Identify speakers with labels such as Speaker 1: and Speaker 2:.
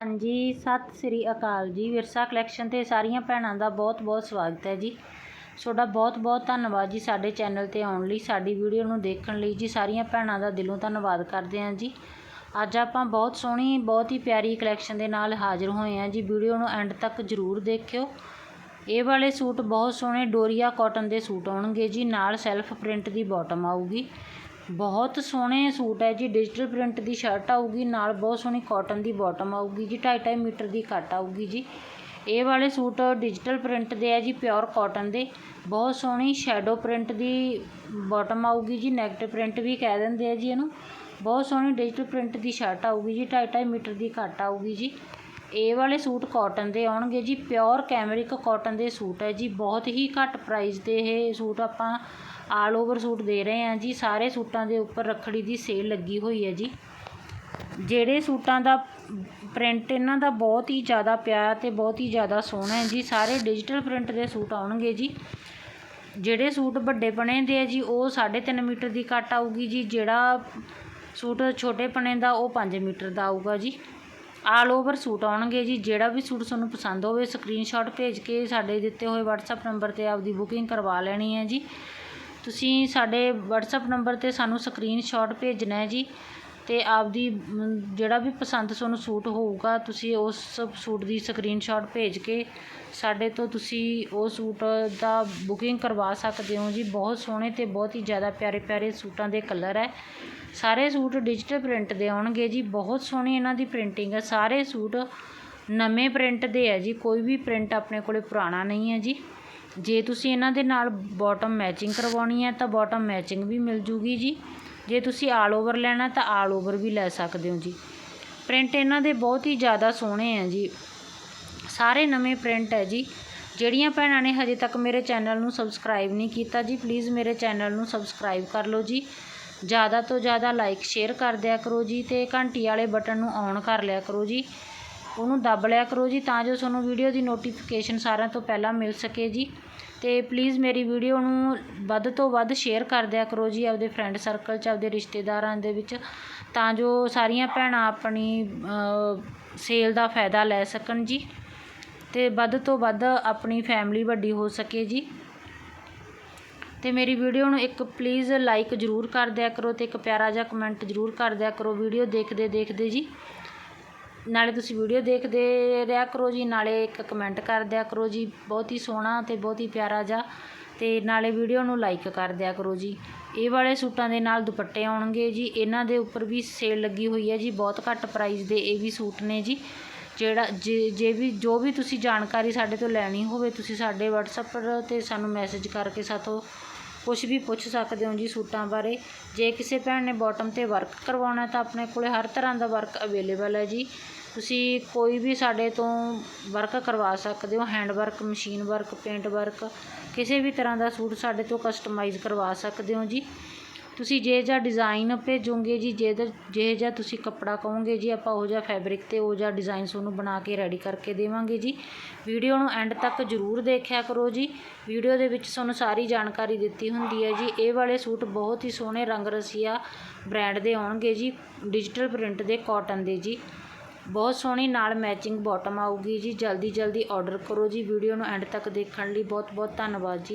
Speaker 1: ਹਾਂਜੀ, ਸਤਿ ਸ੍ਰੀ ਅਕਾਲ ਜੀ। ਵਿਰਸਾ ਕਲੈਕਸ਼ਨ ਤੇ ਸਾਰੀਆਂ ਭੈਣਾਂ ਦਾ ਬਹੁਤ-ਬਹੁਤ ਸਵਾਗਤ ਹੈ ਜੀ। ਤੁਹਾਡਾ ਬਹੁਤ-ਬਹੁਤ ਧੰਨਵਾਦ ਜੀ ਸਾਡੇ ਚੈਨਲ ਤੇ ਆਉਣ ਲਈ, ਸਾਡੀ ਵੀਡੀਓ ਨੂੰ ਦੇਖਣ ਲਈ ਜੀ। ਸਾਰੀਆਂ ਭੈਣਾਂ ਦਾ ਦਿਲੋਂ ਧੰਨਵਾਦ ਕਰਦੇ ਹਾਂ ਜੀ। ਅੱਜ ਆਪਾਂ ਬਹੁਤ ਸੋਹਣੀ, ਬਹੁਤ ਹੀ ਪਿਆਰੀ ਕਲੈਕਸ਼ਨ ਦੇ ਨਾਲ ਹਾਜ਼ਰ ਹੋਏ ਹਾਂ ਜੀ। ਵੀਡੀਓ ਨੂੰ ਐਂਡ ਤੱਕ ਜ਼ਰੂਰ ਦੇਖਿਓ। ਇਹ ਵਾਲੇ ਸੂਟ ਬਹੁਤ ਸੋਹਣੇ, ਡੋਰੀਆ ਕਾਟਨ ਦੇ ਸੂਟ ਆਉਣਗੇ ਜੀ। ਨਾਲ ਸੈਲਫ ਪ੍ਰਿੰਟ ਦੀ ਬਾਟਮ ਆਊਗੀ। ਬਹੁਤ ਸੋਹਣੇ ਸੂਟ ਹੈ ਜੀ। ਡਿਜੀਟਲ ਪ੍ਰਿੰਟ ਦੀ ਸ਼ਰਟ ਆਊਗੀ, ਨਾਲ ਬਹੁਤ ਸੋਹਣੀ ਕਾਟਨ ਦੀ ਬਾਟਮ ਆਊਗੀ ਜੀ। 2.5 ਮੀਟਰ ਦੀ ਕੱਟ ਆਊਗੀ ਜੀ। ਇਹ ਵਾਲੇ ਸੂਟ ਡਿਜੀਟਲ ਪ੍ਰਿੰਟ ਦੇ ਹੈ ਜੀ ਪਿਓਰ ਕਾਟਨ ਦੇ। ਬਹੁਤ ਸੋਹਣੀ ਸ਼ੈਡੋ ਪ੍ਰਿੰਟ ਦੀ ਬਾਟਮ ਆਊਗੀ ਜੀ। ਨੈਗੇਟਿਵ ਪ੍ਰਿੰਟ ਵੀ ਕਹਿ ਦਿੰਦੇ ਆ ਜੀ ਇਹਨੂੰ। ਬਹੁਤ ਸੋਹਣੀ ਡਿਜੀਟਲ ਪ੍ਰਿੰਟ ਦੀ ਸ਼ਰਟ ਆਊਗੀ ਜੀ। 2.5 ਮੀਟਰ ਦੀ ਕੱਟ ਆਊਗੀ ਜੀ। ਇਹ ਵਾਲੇ ਸੂਟ ਕਾਟਨ ਦੇ ਆਉਣਗੇ ਜੀ ਪਿਓਰ ਕੈਮਰਿਕ ਕਾਟਨ ਦੇ ਸੂਟ ਹੈ ਜੀ, ਬਹੁਤ ਹੀ ਘੱਟ ਪ੍ਰਾਈਸ ਤੇ ਇਹ ਸੂਟ ਆਪਾਂ ਆਲ ਓਵਰ ਸੂਟ ਦੇ ਰਹੇ ਹਾਂ ਜੀ, ਸਾਰੇ ਸੂਟਾਂ ਦੇ ਉੱਪਰ ਰੱਖੜੀ ਦੀ ਸੇਲ ਲੱਗੀ ਹੋਈ ਹੈ ਜੀ। ਜਿਹੜੇ ਸੂਟਾਂ ਦਾ ਪ੍ਰਿੰਟ ਇਹਨਾਂ ਦਾ ਬਹੁਤ ਹੀ ਜ਼ਿਆਦਾ ਪਿਆਰਾ ਤੇ ਬਹੁਤ ਹੀ ਜ਼ਿਆਦਾ ਸੋਹਣਾ ਹੈ ਜੀ, ਸਾਰੇ ਡਿਜੀਟਲ ਪ੍ਰਿੰਟ ਦੇ ਸੂਟ ਆਉਣਗੇ ਜੀ। ਜਿਹੜੇ ਸੂਟ ਵੱਡੇ ਬਣੇ ਦੇ ਆ ਜੀ, ਉਹ 3.5 ਮੀਟਰ ਦੀ ਕੱਟ ਆਊਗੀ ਜੀ, ਜਿਹੜਾ ਸੂਟ ਛੋਟੇ ਪਣੇ ਦਾ ਉਹ 5 ਮੀਟਰ ਦਾ ਆਊਗਾ ਜੀ। ਆਲ ਓਵਰ ਸੂਟ ਆਉਣਗੇ ਜੀ। ਜਿਹੜਾ ਵੀ ਸੂਟ ਤੁਹਾਨੂੰ ਪਸੰਦ ਹੋਵੇ ਸਕਰੀਨਸ਼ਾਟ ਭੇਜ ਕੇ ਸਾਡੇ ਦਿੱਤੇ ਹੋਏ WhatsApp ਨੰਬਰ ਤੇ ਆਪਦੀ ਬੁਕਿੰਗ ਕਰਵਾ ਲੈਣੀ ਹੈ ਜੀ। ਤੁਸੀਂ ਸਾਡੇ WhatsApp ਨੰਬਰ ਤੇ ਸਾਨੂੰ ਸਕਰੀਨਸ਼ਾਟ ਭੇਜਣਾ ਹੈ ਜੀ ਤੇ ਆਪਦੀ ਜਿਹੜਾ ਵੀ ਪਸੰਦ ਤੁਹਾਨੂੰ ਸੂਟ ਹੋਊਗਾ, ਤੁਸੀਂ ਉਸ ਸੂਟ ਦੀ ਸਕਰੀਨਸ਼ਾਟ ਭੇਜ ਕੇ ਸਾਡੇ ਤੋਂ ਤੁਸੀਂ ਉਹ ਸੂਟ ਦਾ ਬੁਕਿੰਗ ਕਰਵਾ ਸਕਦੇ ਹੋ ਜੀ। ਬਹੁਤ ਸੋਹਣੇ ਤੇ ਬਹੁਤ ਹੀ ਜ਼ਿਆਦਾ ਪਿਆਰੇ ਪਿਆਰੇ ਸੂਟਾਂ ਦੇ ਕਲਰ ਹੈ। ਸਾਰੇ ਸੂਟ ਡਿਜੀਟਲ ਪ੍ਰਿੰਟ ਦੇ ਆਉਣਗੇ ਜੀ, ਬਹੁਤ ਸੋਹਣੀ ਇਹਨਾਂ ਦੀ ਪ੍ਰਿੰਟਿੰਗ ਹੈ। ਸਾਰੇ ਸੂਟ ਨਵੇਂ ਪ੍ਰਿੰਟ ਦੇ ਹੈ ਜੀ, ਕੋਈ ਵੀ ਪ੍ਰਿੰਟ ਆਪਣੇ ਕੋਲੇ ਪੁਰਾਣਾ ਨਹੀਂ ਹੈ ਜੀ। ਜੇ ਤੁਸੀਂ ਇਹਨਾਂ ਦੇ ਨਾਲ ਬਾਟਮ ਮੈਚਿੰਗ ਕਰਵਾਉਣੀ ਹੈ, ਤਾਂ ਬਾਟਮ ਮੈਚਿੰਗ ਵੀ ਮਿਲ ਜੂਗੀ ਜੀ। ਜੇ ਤੁਸੀਂ ਆਲ ਓਵਰ ਲੈਣਾ, ਤਾਂ ਆਲ ਓਵਰ ਵੀ ਲੈ ਸਕਦੇ ਹੋ ਜੀ। ਪ੍ਰਿੰਟ ਇਹਨਾਂ ਦੇ ਬਹੁਤ ਹੀ ਜ਼ਿਆਦਾ ਸੋਹਣੇ ਆ ਜੀ। ਸਾਰੇ ਨਵੇਂ ਪ੍ਰਿੰਟ ਹੈ ਜੀ। ਜਿਹੜੀਆਂ ਭੈਣਾਂ ਨੇ ਹਜੇ ਤੱਕ ਮੇਰੇ ਚੈਨਲ ਨੂੰ ਸਬਸਕ੍ਰਾਈਬ ਨਹੀਂ ਕੀਤਾ ਜੀ ਪਲੀਜ਼ ਮੇਰੇ ਚੈਨਲ ਨੂੰ ਸਬਸਕ੍ਰਾਈਬ ਕਰ ਲਓ ਜੀ। ਜ਼ਿਆਦਾ ਤੋਂ ਜ਼ਿਆਦਾ ਲਾਈਕ ਸ਼ੇਅਰ ਕਰ ਦਿਆ ਕਰੋ ਜੀ ਅਤੇ ਘੰਟੀ ਵਾਲੇ ਬਟਨ ਨੂੰ ਔਨ ਕਰ ਲਿਆ ਕਰੋ ਜੀ। ਉਹਨੂੰ ਦੱਬ ਲਿਆ ਕਰੋ ਜੀ ਤਾਂ ਜੋ ਤੁਹਾਨੂੰ ਵੀਡੀਓ ਦੀ ਨੋਟੀਫਿਕੇਸ਼ਨ ਸਾਰਿਆਂ ਤੋਂ ਪਹਿਲਾਂ ਮਿਲ ਸਕੇ ਜੀ। ਅਤੇ ਪਲੀਜ਼ ਮੇਰੀ ਵੀਡੀਓ ਨੂੰ ਵੱਧ ਤੋਂ ਵੱਧ ਸ਼ੇਅਰ ਕਰ ਦਿਆ ਕਰੋ ਜੀ ਆਪਦੇ ਫਰੈਂਡ ਸਰਕਲ 'ਚ, ਆਪਦੇ ਰਿਸ਼ਤੇਦਾਰਾਂ ਦੇ ਵਿੱਚ। ਤਾਂ ਜੋ ਸਾਰੀਆਂ ਭੈਣਾਂ ਆਪਣੀ ਸੇਲ ਦਾ ਫਾਇਦਾ ਲੈ ਸਕਣ ਜੀ। ਅਤੇ ਵੱਧ ਤੋਂ ਵੱਧ ਆਪਣੀ ਫੈਮਿਲੀ ਵੱਡੀ ਹੋ ਸਕੇ ਜੀ। ਤੇ ਮੇਰੀ ਵੀਡੀਓ ਨੂੰ ਇੱਕ ਪਲੀਜ਼ ਲਾਈਕ ਜ਼ਰੂਰ ਕਰ ਦਿਆ ਕਰੋ ਤੇ ਇੱਕ ਪਿਆਰਾ ਜਿਹਾ ਕਮੈਂਟ ਜ਼ਰੂਰ ਕਰ ਦਿਆ ਕਰੋ ਵੀਡੀਓ ਦੇਖਦੇ ਦੇਖਦੇ ਜੀ। ਨਾਲੇ ਤੁਸੀਂ ਵੀਡੀਓ ਦੇਖਦੇ ਰਿਹਾ ਕਰੋ ਜੀ, ਨਾਲੇ ਇੱਕ ਕਮੈਂਟ ਕਰ ਦਿਆ ਕਰੋ ਜੀ। ਬਹੁਤ ਹੀ ਸੋਹਣਾ ਤੇ ਬਹੁਤ ਹੀ ਪਿਆਰਾ ਜਿਹਾ ਤੇ ਨਾਲੇ ਵੀਡੀਓ ਨੂੰ ਲਾਈਕ ਕਰ ਦਿਆ ਕਰੋ ਜੀ। ਇਹ ਵਾਲੇ ਸੂਟਾਂ ਦੇ ਨਾਲ ਦੁਪੱਟੇ ਆਉਣਗੇ ਜੀ। ਇਹਨਾਂ ਦੇ ਉੱਪਰ ਵੀ ਸੇਲ ਲੱਗੀ ਹੋਈ ਹੈ ਜੀ। ਬਹੁਤ ਘੱਟ ਪ੍ਰਾਈਸ ਦੇ ਇਹ ਵੀ ਸੂਟ ਨੇ ਜੀ। ਜਿਹੜਾ ਜੇ ਜੇ ਵੀ, ਜੋ ਵੀ ਤੁਸੀਂ ਜਾਣਕਾਰੀ ਸਾਡੇ ਤੋਂ ਲੈਣੀ ਹੋਵੇ, ਤੁਸੀਂ ਸਾਡੇ WhatsApp ਤੇ ਸਾਨੂੰ ਮੈਸੇਜ ਕਰਕੇ ਸਾਥੋਂ ਕੁਝ ਵੀ ਪੁੱਛ ਸਕਦੇ ਹੋ ਜੀ ਸੂਟਾਂ ਬਾਰੇ। ਜੇ ਕਿਸੇ ਭੈਣ ਨੇ ਬਾਟਮ ਤੇ ਵਰਕ ਕਰਵਾਉਣਾ ਤਾਂ ਆਪਣੇ ਕੋਲੇ ਹਰ ਤਰ੍ਹਾਂ ਦਾ ਵਰਕ ਅਵੇਲੇਬਲ ਹੈ ਜੀ। ਤੁਸੀਂ ਕੋਈ ਵੀ ਸਾਡੇ ਤੋਂ ਵਰਕ ਕਰਵਾ ਸਕਦੇ ਹੋ। Hand work machine work paint work ਕਿਸੇ ਵੀ ਤਰ੍ਹਾਂ ਦਾ ਸੂਟ ਸਾਡੇ ਤੋਂ ਕਸਟਮਾਈਜ਼ ਕਰਵਾ ਸਕਦੇ ਹੋ ਜੀ। ਤੁਸੀਂ ਜੇ ਜਿਹਾ ਡਿਜ਼ਾਇਨ ਭੇਜੋਗੇ ਜੀ, ਜੇ ਜਿਹੋ ਜਿਹਾ ਤੁਸੀਂ ਕੱਪੜਾ ਕਹੋਗੇ ਜੀ, ਆਪਾਂ ਉਹ ਜਿਹਾ ਫੈਬਰਿਕ ਤੇ ਉਹ ਜਿਹਾ ਡਿਜ਼ਾਈਨ ਤੁਹਾਨੂੰ ਬਣਾ ਕੇ ਰੈਡੀ ਕਰਕੇ ਦੇਵਾਂਗੇ ਜੀ। ਵੀਡੀਓ ਨੂੰ ਐਂਡ ਤੱਕ ਜ਼ਰੂਰ ਦੇਖਿਆ ਕਰੋ ਜੀ। ਵੀਡੀਓ ਦੇ ਵਿੱਚ ਤੁਹਾਨੂੰ ਸਾਰੀ ਜਾਣਕਾਰੀ ਦਿੱਤੀ ਹੁੰਦੀ ਹੈ ਜੀ। ਇਹ ਵਾਲੇ ਸੂਟ ਬਹੁਤ ਹੀ ਸੋਹਣੇ ਰੰਗ ਰਸੀਆ ਬ੍ਰਾਂਡ ਦੇ ਆਉਣਗੇ ਜੀ ਡਿਜੀਟਲ ਪ੍ਰਿੰਟ ਦੇ ਕਾਟਨ ਦੇ ਜੀ। ਬਹੁਤ ਸੋਹਣੀ ਨਾਲ ਮੈਚਿੰਗ ਬਾਟਮ ਆਊਗੀ ਜੀ। ਜਲਦੀ ਜਲਦੀ ਆਰਡਰ ਕਰੋ ਜੀ। ਵੀਡੀਓ ਨੂੰ ਐਂਡ ਤੱਕ ਦੇਖਣ ਲਈ ਬਹੁਤ ਬਹੁਤ ਧੰਨਵਾਦ ਜੀ।